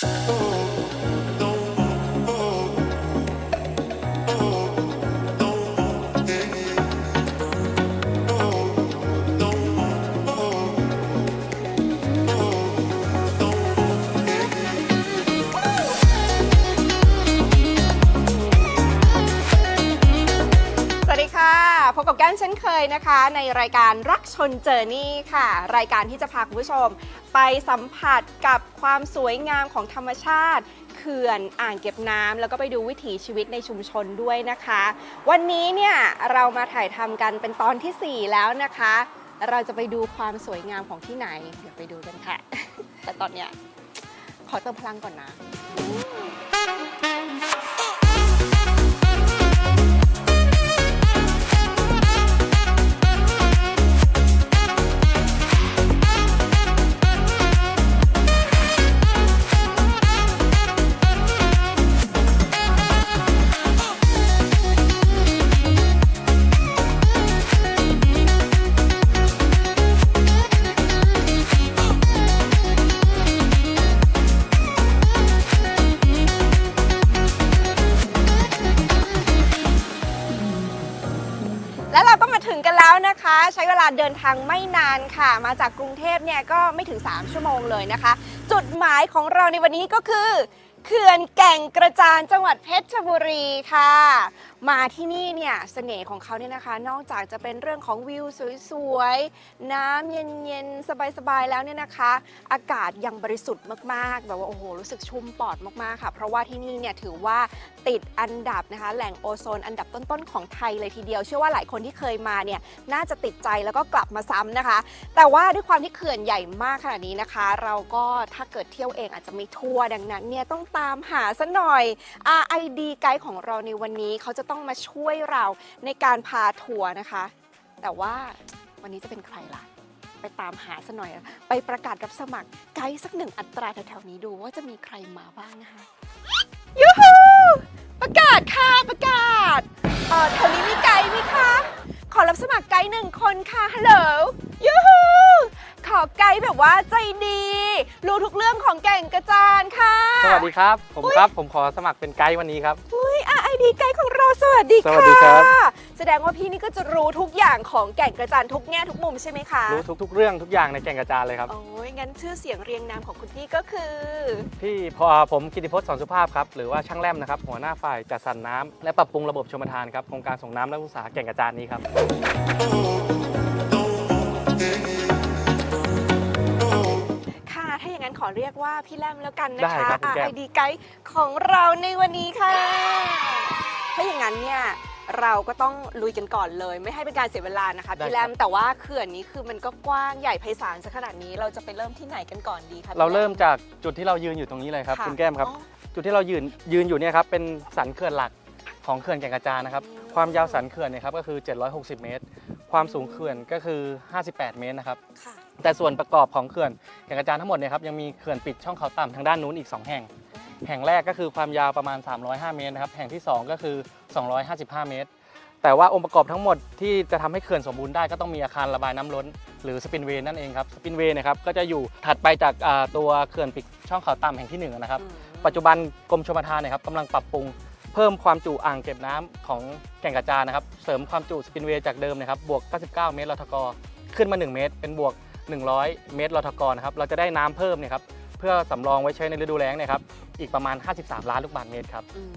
ส เช่นเคยนะคะ ในรายการรักชนเจอร์นี่ค่ะ รายการที่จะพาคุณผู้ชม ไปสัมผัสกับความสวยงามของธรรมชาติเขื่อนอ่างเก็บน้ำแล้วก็ไปดูวิถีชีวิตในชุมชนด้วยนะคะ วันนี้เนี่ยเรามาถ่ายทำกันเป็นตอนทีสี่4 แล้วนะคะ เราจะไปดูความสวยงามของที่ไหน เดี๋ยวไปดูกันค่ะ แต่ตอนเนี้ยขอเติมพลังก่อนนะ เดินทางไม่นานค่ะ มาจากกรุงเทพเนี่ยก็ไม่ถึง 3 ชั่วโมงเลยนะคะ จุดหมายของเราในวันนี้ก็คือเขื่อนแก่งกระจานจังหวัดเพชรบุรีค่ะ มาที่นี่เนี่ยเสน่ห์ของเขาเนี่ยนะคะ นอกจากจะเป็นเรื่องของวิวสวยๆ น้ำเย็นๆ สบายๆ แล้วเนี่ยนะคะ อากาศยังบริสุทธิ์มากๆ แบบว่าโอ้โหรู้สึกชุ่มปอดมากๆ ค่ะ เพราะว่าที่นี่เนี่ยถือว่าติดอันดับนะคะ แหล่งโอโซนอันดับต้นๆ ของไทยเลยทีเดียว เชื่อว่าหลายคนที่เคยมาเนี่ยน่าจะติดใจแล้วก็กลับมาซ้ำนะคะ แต่ว่าด้วยความที่เขื่อนใหญ่มากขนาดนี้นะคะ เราก็ถ้าเกิดเที่ยวเองอาจจะไม่ทั่วดังนั้นเนี่ยต้องตามหาซะหน่อย RID ไกด์ของเราในวันนี้เขาจะต้องมาช่วยเราในการพาทัวร์นะคะ แต่ว่าวันนี้จะเป็นใครล่ะ ไปตามหาซะหน่อย ไปประกาศรับสมัครไกด์สักหนึ่งอัตราแถวๆนี้ดูว่าจะมีใครมาบ้างนะคะยูฮูประกาศค่ะประกาศเออแถวนี้มีไกด์ไหมคะ ขอรับสมัครไกด์หนึ่งคนค่ะฮัลโหลยูฮู ขอไกด์แบบว่าใจดี รู้ทุกเรื่องของแก่งกระจานค่ะ สวัสดีครับ ผมครับ ผมขอสมัครเป็นไกด์วันนี้ครับ อุ้ย RID ไกด์ของเราสวัสดีค่ะ สวัสดีครับ แสดงว่าพี่นี่ก็จะรู้ทุกอย่างของแก่งกระจานทุกแง่ทุกมุมใช่ไหมคะ รู้ทุกๆเรื่องทุกอย่างในแก่งกระจานเลยครับ โอ้ยงั้นชื่อเสียงเรียงนามของคุณพี่ก็คือ พี่พอผมกิติพจน์สอนสุภาพครับ หรือว่าช่างแรมนะครับ หัวหน้าฝ่ายจัดสรรน้ำและปรับปรุงระบบชมทานครับ โครงการส่งน้ำและอุตสาหแก่งกระจานนี้ครับค่ะ ถ้าอย่างนั้นขอเรียกว่าพี่แรมแล้วกันนะได้คะครับคุณแก้ม RID ไกด์ของเราในวันนี้ค่ะ ถ้าอย่างนั้นเนี่ยเราก็ต้องลุยกันก่อนเลย ไม่ให้เป็นการเสียเวลานะคะพี่แรมแต่ว่าเขื่อนนี้คือมันก็กว้างใหญ่ไพศาลซะขนาดนี้เราจะไปเริ่มที่ไหนกันก่อนดีคะพี่เราเริ่มแจากจุดที่เรายืนอยู่ตรงนี้เลยครับะคุณแก้มครับ อ๋อ จุดที่เรายืนยืนอยู่เนี่ยครับเป็นสันเขื่อนหลักของเขื่อนแก่งกระจานนะครับ อืม ความยาวสันเขื่อนเนี่ยครับก็คือ 760 เมตร ความสูงเขื่อนก็คือ 58 เมตรนะครับ ค่ะ แต่ส่วนประกอบของเขื่อนแก่งกระจานทั้งหมดเนี่ยครับยังมีเขื่อนปิดช่องเขาต่ำทางด้านนู้นอีก 2 แห่ง แห่งแรกก็คือความยาวประมาณ 305 เมตรนะครับแห่งที่ 2 ก็คือ 255 เมตร แต่ว่าองค์ประกอบทั้งหมดที่จะทำให้เขื่อนสมบูรณ์ได้ก็ต้องมีอาคารระบายน้ำล้น หรือสปินเวย์นั่นเองครับสปินเวย์นะครับก็จะอยู่ถัดไปจากอ่าตัวเขื่อนปิดช่องเขาต่ำแห่งที่หนึ่งนะครับอืมปัจจุบันกรมชลประทานเนยครับกำลังปรับปรุงเพิ่มความจุอ่างเก็บน้ำของแก่งกระจานนะครับเสริมความจุสปินเวย์จากเดิมนะครับบวก 99 เมตรลทกขึ้นมา 1 เมตร เป็นบวก 100 เมตรลทกนะครับเราจะได้น้ำเพิ่มเนี่ยครับเพื่อสำรองไว้ใช้ในฤดูแล้งเนี่ยครับอีกประมาณ 53 ล้านลูกบาศก์เมตรครับอืม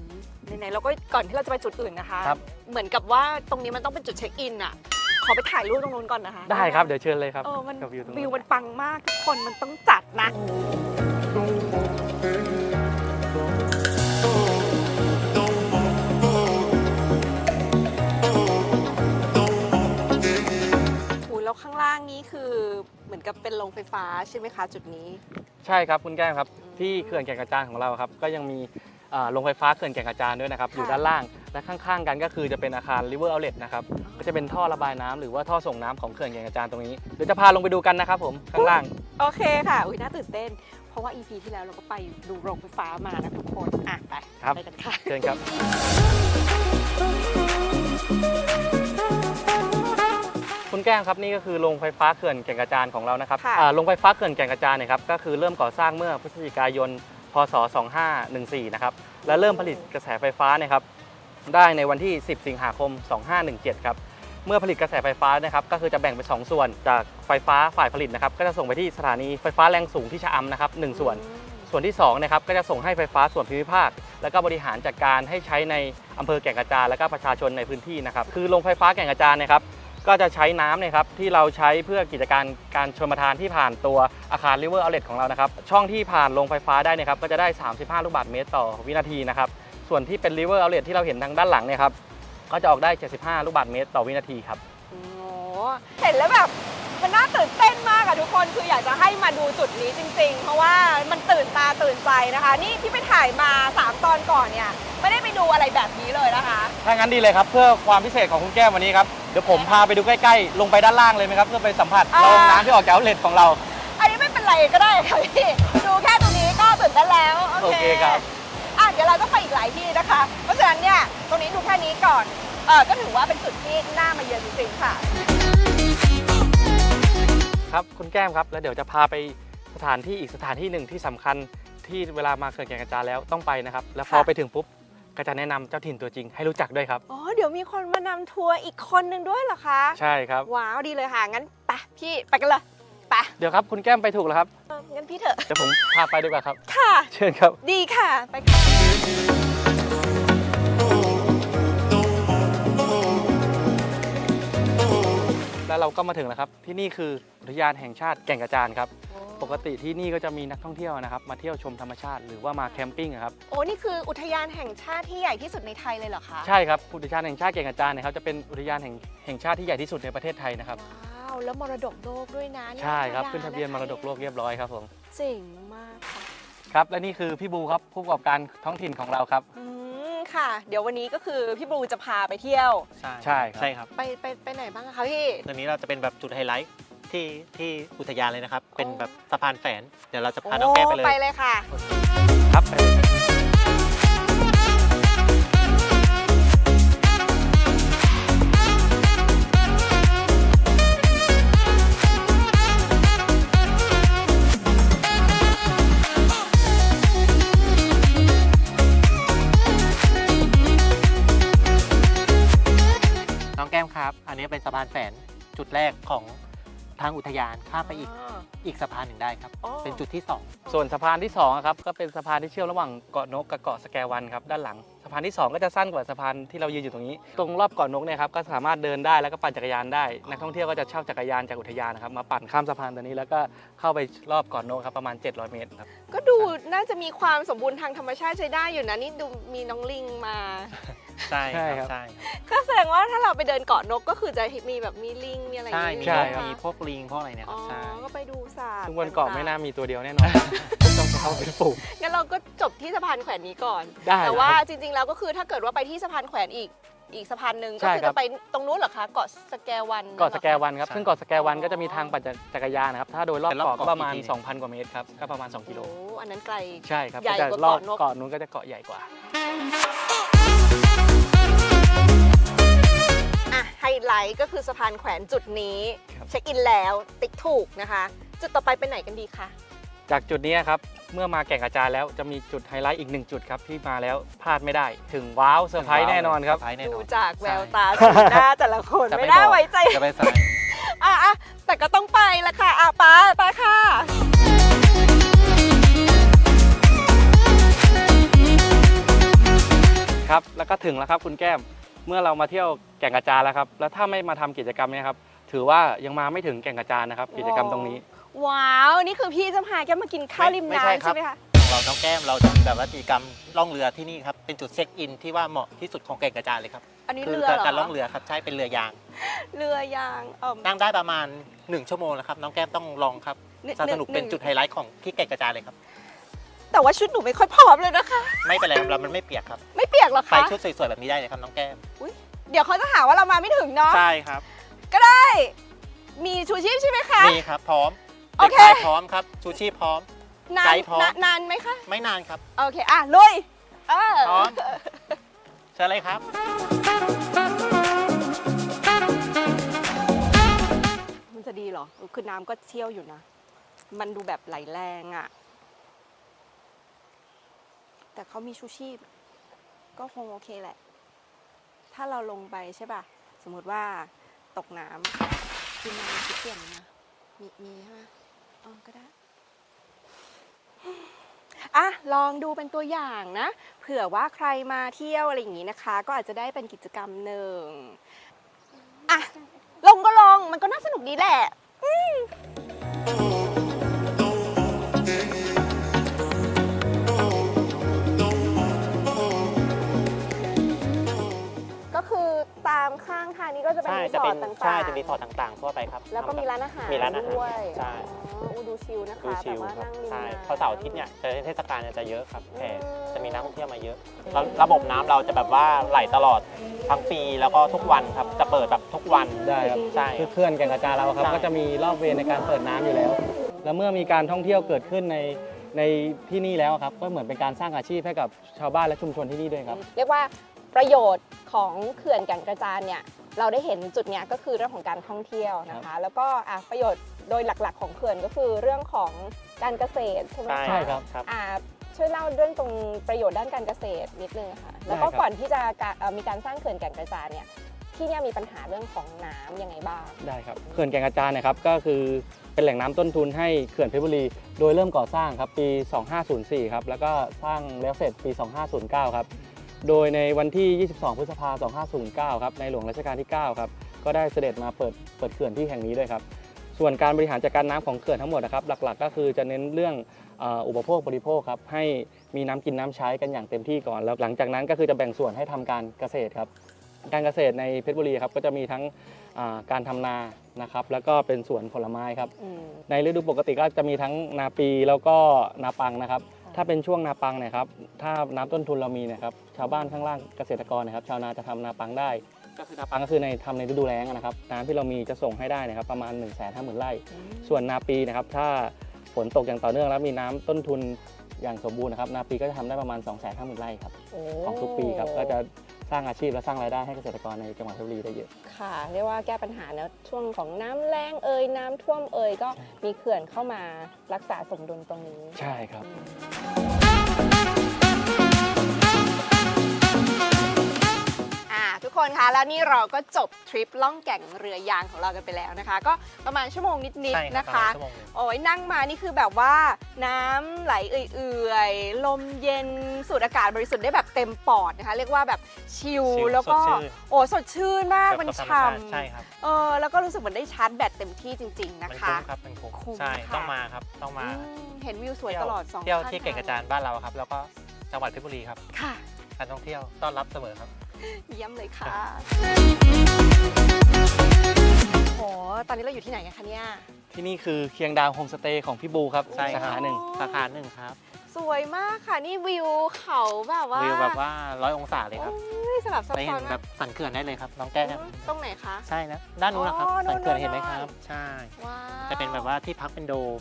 ไหนๆเราก็ก่อนที่เราจะไปจุดอื่นนะคะครับเหมือนกับว่าตรงนี้มันต้องเป็นจุดเช็คอินอะขอไปถ่ายรูปตรงนู้นก่อนนะคะ ได้ครับเดี๋ยวเชิญเลยครับเออมันกับวิวตรงนู้นวิวมันปังมากทุกคนมันต้องจัดนะ มือนกับเป็นโรงไฟฟ้าใช่ไหมคะจุดนี้ ใช่ครับคุณแก้มครับอืมที่เขื่อนแก่งกระจานของเราครับ ก็ยังมีอ่าโรงไฟฟ้าเขื่อนแก่งกระจานด้วยนะครับ ค่ะ อยู่ด้านล่าง และข้างๆ กันก็คือจะเป็นอาคาร River Outlet นะครับ ก็จะเป็นท่อระบายน้ำหรือว่าท่อส่งน้ำของเขื่อนแก่งกระจานตรงนี้ เดี๋ยวจะพาลงไปดูกันนะครับผมข้างล่าง โอเคค่ะ อุ้ยน่าตื่นเต้น เพราะว่า EP ที่แล้วเราก็ไปดูโรงไฟฟ้ามานะทุกคน อะ ไปครับ ไปกันค่ะ เชิญครับคุ แก้มครับนี่ก็คือโรงไฟฟ้าเขื่อนแก่งกระจานของเรานะครับค่ะอ่าโรงไฟฟ้าเขื่อนแก่งกระจานเนี่ยครับก็คือเริ่มก่อสร้างเมื่อพฤศจิกายน พศ 2514 นะครับและเริ่มผลิตกระแสไฟฟ้าเนะครับได้ในวันที่ 10 สิงหาคม 2517 ครับเมื่อผลิตกระแสไฟฟ้านะครับก็คือจะแบ่งเป็น2ส่วน จากไฟฟ้าฝ่ายผลิตนะครับก็จะส่งไปที่สถานีไฟฟ้าแรงสูงที่ชะอำนะครับหนึ่งส่วน ส่วนที่2นะครับก็จะส่งให้ไฟฟ้าส่วนภูมิภาค แล้วก็บริหารจัดการให้ใช้ในอำเภอแก่งกระจานและก็ประชาชนในพื้นที่นะครับคือโรงไฟฟ้าแก่งกระจานเนะครับ ก็จะใช้น้ำเนี่ยครับที่เราใช้เพื่อกิจการการชลประทานที่ผ่านตัวอาคาร River Outlet ของเรานะครับ ช่องที่ผ่านโรงไฟฟ้าได้เนี่ยครับก็จะได้ 35 ลูกบาศก์เมตรต่อวินาทีนะครับ ส่วนที่เป็น River Outlet ที่เราเห็นทางด้านหลังเนี่ยครับก็จะออกได้ 75 ลูกบาศก์เมตรต่อวินาทีครับ โอ้โหเห็นแล้วแบบ มันน่าตื่นเต้นมากอะทุกคนคืออยากจะให้มาดูจุดนี้จริง ๆ เพราะว่ามันตื่นตาตื่นใจนะคะ นี่ที่ไปถ่ายมา 3 ตอนก่อนเนี่ยไม่ได้ไปดูอะไรแบบนี้เลยนะคะ ถ้างั้นดีเลยครับ เพื่อความพิเศษของคุณแก้มวันนี้ครับ เดี๋ยวผมพาไปดูใกล้ๆ ลงไปด้านล่างเลยไหมครับ เพื่อไปสัมผัสอ่าโรงน้ำที่ออกจากเอาเลทของเรา อันนี้ไม่เป็นไรก็ได้ค่ะพี่ ดูแค่ตรงนี้ก็ตื่นเต้นแล้ว โอเคครับ อะเดี๋ยวเราก็ไปอีกหลายที่นะคะ เพราะฉะนั้นเนี่ยตรงนี้ดูแค่นี้ก่อนเออก็ถือว่าเป็นจุดที่น่ามาเยือนจริงๆค่ะ ครับคุณแก้มครับ แล้วเดี๋ยวจะพาไปสถานที่อีกสถานที่หนึ่งที่สำคัญที่เวลามาเขื่อนแก่งกระจานแล้วต้องไปนะครับ แล้วพอค่ะไปถึงปุ๊บก็จะแนะนำเจ้าถิ่นตัวจริงให้รู้จักด้วยครับ อ๋อ เดี๋ยวมีคนมานำทัวร์อีกคนนึงด้วยเหรอคะ ใช่ครับ ว้าวดีเลยค่ะ งั้นไปพี่ไปกันเลยไปเดี๋ยวครับคุณแก้มไปถูกแล้วครับเอองั้นพี่เถอะ เดี๋ยวผมพาไปดีกว่าครับ ค่ะ เชิญครับ ดีค่ะ ไปค่ะแล้วเราก็มาถึงแล้วครับ ที่นี่คือ อุทยานแห่งชาติแก่งกระจานครับ ปกติที่นี่ก็จะมีนักท่องเที่ยวนะครับ มาเที่ยวชมธรรมชาติหรือว่ามาแคมปิ้งอะครับ โอ้นี่คืออุทยานแห่งชาติที่ใหญ่ที่สุดในไทยเลยเหรอคะใช่ครับอุทยานแห่งชาติแก่งกระจานเนะครับจะเป็นอุทยานแห่งแห่งชาติที่ใหญ่ที่สุดในประเทศไทยนะครับ ว้าว แล้วมรดกโลกด้วยนะนี่ใช่ครับธมดาขึ้นทะเบียนมรดกโลกเรียบร้อยครับผมเจ๋งมากค่ะครับและนี่คือพี่บูครับผู้ประกอบการท้องถิ่นของเราครับ อืมค่ะ เดี๋ยววันนี้ก็คือพี่บลูจะพาไปเที่ยว ใช่ใช่ครับ ใช่ครับ ไปไปไปไหนบ้างอะคะพี่ ตอนนี้เราจะเป็นแบบจุดไฮไลท์ ที่ที่อุทยานเลยนะครับ เป็นแบบสะพานแฝน เดี๋ยวเราจะพาน้องแก้มไปเลยไปเลยค่ะ ครับไปเลยครับน้องแก้มครับ อันนี้เป็นสะพานแฝนจุดแรกของ ทางอุทยานข้ามไปอีกอีกสะพานหนึ่งได้ครับ อ๋อ เป็นจุดที่สองส่วนสะพานที่2อะครับก็เป็นสะพานที่เชื่อมระหว่างเกาะนกกับเกาะสแกวันครับด้านหลังสะพานที่2ก็จะสั้นกว่าสะพานที่เรายืนอยู่ตรงนี้ ตรงรอบเกาะนกเนี่ยครับก็สามารถเดินได้แล้วก็ปั่นจักรยานได้นักท่องเที่ยวก็จะเช่าจักรยานจากอุทยานนะครับมาปั่นข้ามสะพานตัวนี้แล้วก็เข้าไปรอบเกาะนกครับประมาณ 700 เมตรครับ ก็ดูน่าจะมีความสมบูรณ์ทางธรรมชาติใช้ได้อยู่นะ นี่ดูมีน้องลิงมา ใช่ใช่คครัรับบใช่ก็แสดงว่าถ้าเราไปเดินเกาะนกก็คือจะมีแบบมีลิงมีอะไรอใช่ย่างมีนี้ใช่พวกครับ มีพวกลิงพวกอะไรเนี่ยคอ๋รัอบใช่ก็ไปดูสัตว์ซึ่งบนเกาะไม่น่าต่งมีตัวเดียวแน่นอน ต้องเข้าไปฝูงๆงั้นเราก็จบที่สะพานแขวนนี้ก่อน ได้แต่ว่าครับจริงๆแล้วก็คือถ้าเกิดว่าไปที่สะพานแขวนอีกอีกสะพานหนึ่งใช่ก็คือครับ จะไปตรงนู้นเหรอคะเกาะสแกวันเกาะสแกวันครับใช่ซึ่งเกาะสแกวันก็จะมีทางปั่นจักรยานนะครับ ถ้าโดยรอบเป็นรอบเกาะก็ประมาณเกาะอีกทีหนึ่ง2,000 กว่าเมตรครับ ก็ประมาณ 2 กิโล โอ้อันนั้นไกล ใช่ครับใหญ่แต่กว่ารอบเกาะนก เกาะนู้นก็จะเกาะใหญ่กว่าอ่ ไฮไลท์ก็คือสะพานแขวนจุดนี้ ครับ เช็คอินแล้วติ๊กถูกนะคะ จุดต่อไปไปไหนกันดีคะ จากจุดนี้ครับ เมื่อมาแก่งกระจานแล้วจะมีจุดไฮไลท์อีกหนึ่งจุดครับที่มาแล้วพลาดไม่ได้ ถึงว้าวเซอร์ไพรส์แน่นอนครับ เซร์ไพรส์แน่นดูอน จากแววใช่ตาสีหน้าแต่ละคนจะไม่ไม่น่าบอก ไว้ใจ จะไปใส่อะอะแต่ก็ต้องไปละค่ะอะไปไปค่ะ ครับ แล้วก็ถึงแล้วครับคุณแก้ม เมื่อเรามาเที่ยวแก่งกระจานแล้วครับ แล้วถ้าไม่มาทำกิจกรรมเนี้ครับ ถือว่ายังมาไม่ถึงแก่งกระจานนะครับ กิจกรรมตรงนี้ ว้าว นี่คือพี่จะพาแกมากินข้าวริมไม่ใช่น้ำครัใช่บไหมคะของเราน้องแก้มเราจะมีแบบว่ากิจกรรมล่องเรือที่นี่ครับ เป็นจุดเช็คอินที่ว่าเหมาะที่สุดของแก่งกระจานเลยครับ อันนี้คืเรือเหรอการล่องเรือครับ ใช่ เป็นเรือยาง เรือยางเอ่อนั่งได้ประมาณ 1 ชั่วโมงนะครับ น้องแก้มต้องลองครับหงสนุกหเป็นจุดไฮไลท์ของที่แก่งกระจานเลยครับ แต่ว่าชุดหนูไม่ค่อยพร้อมเลยนะคะ ไม่เป็นไรครับเรามันไม่เปียกครับไม่เปียกหรอใส่คะชุดสวยๆแบบนี้ได้เลยครับน้องแก้มเดี๋ยวเขาจะหาว่าเรามาไม่ถึงเนาะใช่ครับก็ได้ มีชูชีพใช่ไหมคะ มีครับพร้อมโอเด็กเคชายพร้อมครับชูชีพพร้อม นานไกด์พร้อม นานนานไหมคะไม่นานครับ โอเคอะลุยเออพร้อม เชิญเลยครับ มันจะดีเหรอคือน้ำก็เชี่ยวอยู่นะ มันดูแบบไหลแรงอะ แต่เขามีชูชีพ ก็คงโอเคแหละ ถ้าเราลงไปใช่ป่ะ สมมติว่าตกน้ำกินน้ำคิดเปลี่ยนนะมีมีใช่ไหมอ๋อก็ได้อะลองดูเป็นตัวอย่างนะ เผื่อว่าใครมาเที่ยวอะไรอย่างนี้นะคะ ก็อาจจะได้เป็นกิจกรรมหนึ่งอะลงก็ลงมันก็น่าสนุกดีแหละก็ นี้ก็จะเป็นใช่รีสจะอเป็ร์นทต่างๆ ใช่จะรีสอร์ทต่างๆ ทั่วไปครับแล้วก็มีร้านอาหารมีร้านอาหารด้วยใช่ อ๋ออู้ดูชิลนะคะดูชิลแบบว่าครับนั่งริมใช่น้ำพอเสาร์อาทิตย์เนี่ยจะเทศกาลเนี่ยจะเยอะครับแพร่อืมจะมีนักท่องเที่ยวมาเยอะแล้วระบบน้ำเราจะแบบว่าไหลตลอดทั้งปีแล้วก็ทุกวันครับจะเปิดแบบทุกวันได้ครับ ใช่คือเขื่อนแก่งกระจานเราครับใช่ ก็จะมีรอบเวรในการเปิดน้ำอยู่แล้ว แล้วเมื่อมีการท่องเที่ยวเกิดขึ้นในในที่นี่แล้วครับ ก็เหมือนเป็นการสร้างอาชีพให้กับชาวบ้านและชุมชนที่นี่ด้วยครับ เรียกว่า ประโยชน์ของเขื่อนแก่งกระจานเนี่ยเราได้เห็นจุดเนี้ยก็คือเรื่องของการท่องเที่ยวนะคะ แล้วก็อะประโยชน์โดยหลักๆ ของเขื่อนก็คือเรื่องของการเกษตรใช่ไหมคะใช่ครับครับ อ่าช่วยเล่าเรื่องตรงประโยชน์ด้านการเกษตรนิดนึงค่ะ แล้วก็ได้ครับ ก่อนที่จะกะเอ่อมีการสร้างเขื่อนแก่งกระจานเนี่ยที่เนี่ยมีปัญหาเรื่องของน้ำยังไงบ้าง ได้ครับเขื่อนแก่งกระจานเนะครับก็คือเป็นแหล่งน้ำต้นทุนให้เขื่อนเพชรบุรี โดยเริ่มก่อสร้างครับปี 2504 ครับแล้วก็สร้างแล้วเสร็จปี 2509 ครับ โดยในวันที่ 22 พฤษภาคม 2509 ครับในหลวงรัชกาลที่ 9 ครับ ก็ได้เสด็จมาเปิดเปิดเขื่อนที่แห่งนี้ด้วยครับ ส่วนการบริหารจัดการน้ำของเขื่อนทั้งหมดนะครับ หลักๆ ก็คือจะเน้นเรื่องเอ่ออุปโภคบริโภคครับ ให้มีน้ำกินน้ำใช้กันอย่างเต็มที่ก่อน แล้วหลังจากนั้นก็คือจะแบ่งส่วนให้ทำการเกษตรครับ การเกษตรในเพชรบุรีครับก็จะมีทั้งอ่าการทำนานะครับ แล้วก็เป็นสวนผลไม้ครับ อืมในฤดูปกติก็จะมีทั้งนาปีแล้วก็นาปังนะครับ ถ้าเป็นช่วงนาปังเนยครับ ถ้าน้ำต้นทุนเรามีเนะครับ ชาวบ้านข้างล่างเกษตรกรนะครับ ชาวนาจะทำนาปังได้ ก็คือนาปังก็คือในทำในฤดูแล้งนะครับ น้ำที่เรามีจะส่งให้ได้นะครับ ประมาณ1นึ่งแสนห้าหมื่นไร่ ส่วนนาปีนะครับ ถ้าฝนตกอย่างต่อเนื่องแล้วมีน้ำต้นทุนอย่างสมบูรณ์นะครับ นาปีก็จะทำได้ประมาณ2องแสนห้าหมื่นไร่ครับโอ้ของทุกปีครับ ก็จะส ร้างอาชีพและสร้างรายได้ให้เกษตรกรในจังหวัดเพชรบุรีได้เยอะ ค่ะเรียกว่าแก้ปัญหาในช่วงของน้ำแรงเอ่ยน้ำท่วมเอ่ยก็มีเขื่อนเข้ามารักษาสมดุลตรงนี้ ใช่ครับอ่า กคนคะแล้วนี่เราก็จบทริปล่องแก่งเรือยางของเรากันไปแล้วนะคะ ก็ประมาณชั่วโมงนิดใช่ๆรับนะคะ ประมาณชั่วโมงหนึ่งโอ้ยนั่งมานี่คือแบบว่าน้ำไหลเอื่อยๆ ลมเย็นสูดอากาศบริสุทธิ์ได้แบบเต็มปอดนะคะ เรียกว่าแบบชิลชิลแล้วก็สดชื่น โอ้สดชื่นมากแบบมันธรรฉ่ชาติใช่ครับำเออแล้วก็รู้สึกเหมือนได้ชาร์จแบตเต็มที่จริง ๆ นะมันคะคุ้มครับมันคุ้มคุ้มใช่ค่ะ ต้องมาครับต้องมาอืมเห็นวิวสวยเที่ตลอดสองเที่ยวข้ที่เก่งกระจานบ้านเราครับ แล้วก็จังหวัดเพชรบุรีครับค่ะ การท่องเที่ยวต้อนรับเสมอครับ เยี่ยมเลยค่ะโหตอนนี้เราอยู่ที่ไหนกันคะเนี่ย ที่นี่คือเคียงดาวโฮมสเตย์ของพี่บูครับใช่คสารับขาหนึ่งสาขาหนึ่งครับสวยมากค่ะ นี่วิวเขาแบบว่าวิวแบบว่าร้อยองศาเลยครับโอ้ยสลับซับไปซ้เห็อนนมาแบกบสันเขื่อนได้เลยครับน้องแก้มตรงไหนคะ ใช่นะด้านนู้นนะครับอ๋อสันเขื่อนนู่นๆ เห็นไหมครับ ใช่ ว้าวจะเป็นแบบว่าที่พักเป็นโดม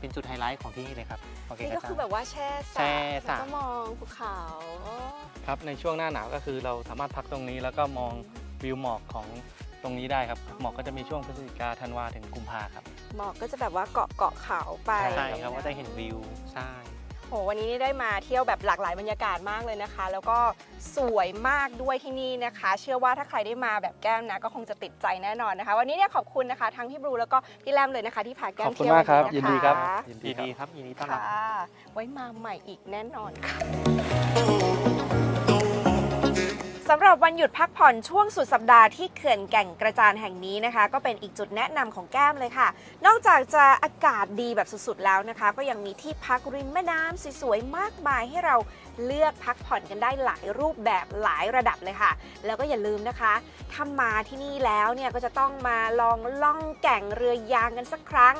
เป็นจุดไฮไลท์ของที่นี่เลยครับของเก่งนี่กก็ระจาคือนแบบว่าแช่สแช่ระสระ แล้วก็มองภูเขาอ๋อครับในช่วงหน้าหนาวก็คือเราสามารถพักตรงนี้แล้วก็มองวิวหมอกของตรงนี้ได้ครับหมอกก็จะมีช่วงพฤศจิกาธันวาถึงกุมภาครับหมอกก็จะแบบว่าเกาะเกาะเขาไปใช่ครับว่าจะเห็นวิวใช่ โหวันนี้นี่ได้มาเที่ยวแบบหลากหลายบรรยากาศมากเลยนะคะ แล้วก็สวยมากด้วยที่นี่นะคะ เชื่อว่าถ้าใครได้มาแบบแก้มนะก็คงจะติดใจแน่นอนนะคะ วันนี้เนี่ยขอบคุณนะคะทั้งพี่บลูแล้วก็พี่แรมเลยนะคะ ที่พาแก้ขมอบคุณเที่ยวมากครับวันยินนี้ดีนะครัคะบยินดีครับ ยินดีต้อนรับค่ะไว้มาใหม่อีกแน่นอนค่ะ สำหรับวันหยุดพักผ่อนช่วงสุดสัปดาห์ที่เขื่อนแก่งกระจานแห่งนี้นะคะ ก็เป็นอีกจุดแนะนำของแก้มเลยค่ะ นอกจากจะอากาศดีแบบสุดๆแล้วนะคะ ก็ยังมีที่พักริมแม่น้ำสวยๆมากมายให้เราเลือกพักผ่อนกันได้หลายรูปแบบหลายระดับเลยค่ะ แล้วก็อย่าลืมนะคะถ้ามาที่นี่แล้วเนี่ยก็จะต้องมาลองล่องแก่งเรือยางกันสักครั้ง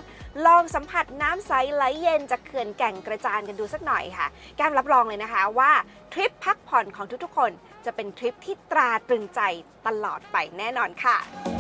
ลองสัมผัสน้ำใสไหลเย็นจากเขื่อนแก่งกระจานกันดูสักหน่อยค่ะ แก้มรับรองเลยนะคะว่าทริปพักผ่อนของทุกๆคนจะเป็นทริปที่ตราตรึงใจตลอดไปแน่นอนค่ะ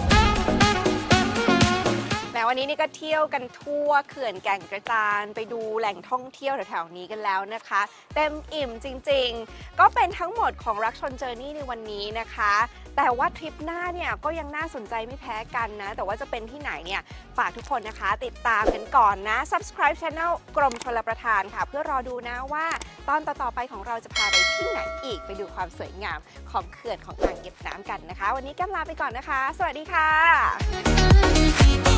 แม้วันนี้นี่ก็เที่ยวกันทั่วเขื่อนแก่งกระจานไปดูแหล่งท่องเที่ยวแถวๆนี้กันแล้วนะคะ เต็มอิ่มจริงๆ ก็เป็นทั้งหมดของรักชนเจอร์นี่ในวันนี้นะคะ แต่ว่าทริปหน้าเนี่ยก็ยังน่าสนใจไม่แพ้กันนะ แต่ว่าจะเป็นที่ไหนเนี่ยฝากทุกคนนะคะ ติดตามกันก่อนนะ subscribe channel กรมชลประทานค่ะ เพื่อรอดูนะว่า ตอนต่อๆไปของเราจะพาไปที่ไหนอีกไปดูความสวยงามของเขื่อนของอ่างเก็บน้ำกันนะคะ วันนี้แก้มลาไปก่อนนะคะ สวัสดีค่ะ